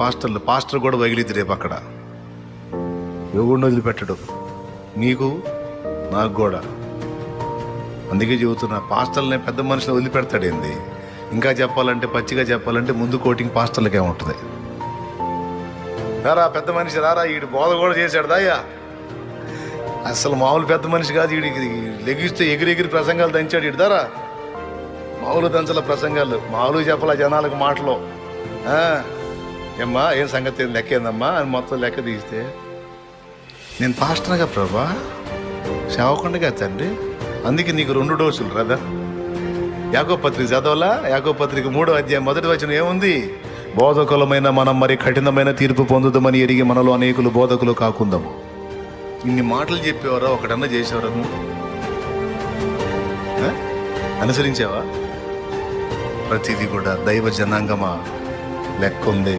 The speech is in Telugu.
పాస్టర్లు పాస్టర్ కూడా వగిలిద్ది రేపు అక్కడ. ఎవడిని వదిలిపెట్టడు. నీకు నాకు కూడా. అందుకే చెబుతున్నా పాస్టర్లనే పెద్ద మనుషులు వదిలిపెడతాడేంది ఇంకా చెప్పాలంటే పచ్చిగా చెప్పాలంటే ముందు కోటింగ్ పాస్టర్లకే ఉంటుంది. రారా పెద్ద మనిషి రారా వీడు బోధ కూడా చేశాడు దాయ్యా. అసలు మామూలు పెద్ద మనిషి కాదు వీడికి లెగిస్తే ఎగిరెగిరి ప్రసంగాలు దంచాడు వీడు దారా. మామూలు దంచల ప్రసంగాలు మామూలు చెప్పాల జనాలకు మాటలు. ఆ, ఏమ్మా ఏం సంగతి? ఏం లెక్క ఏందమ్మా? అని మొత్తం లెక్క తీస్తే. నేను పాస్టర్గా ప్రభా. సేవకుండగా తండ్రి. అందుకే నీకు రెండు డోసులు రదా యాగో పత్రిక చదవలా? యాగో పత్రిక మూడో అధ్యాయం మొదటి వచ్చిన ఏముంది? బోధకులమైన మనం మరి కఠినమైన తీర్పు పొందుదామని ఎరిగి మనలో అనేకులు బోధకులు కాకుందాము. ఇన్ని మాటలు చెప్పేవారా? ఒకటన్నా చేసేవారా నువ్వు? అనుసరించావా? ప్రతిదీ కూడా దైవ జనాంగమా? లెక్క ఉంది.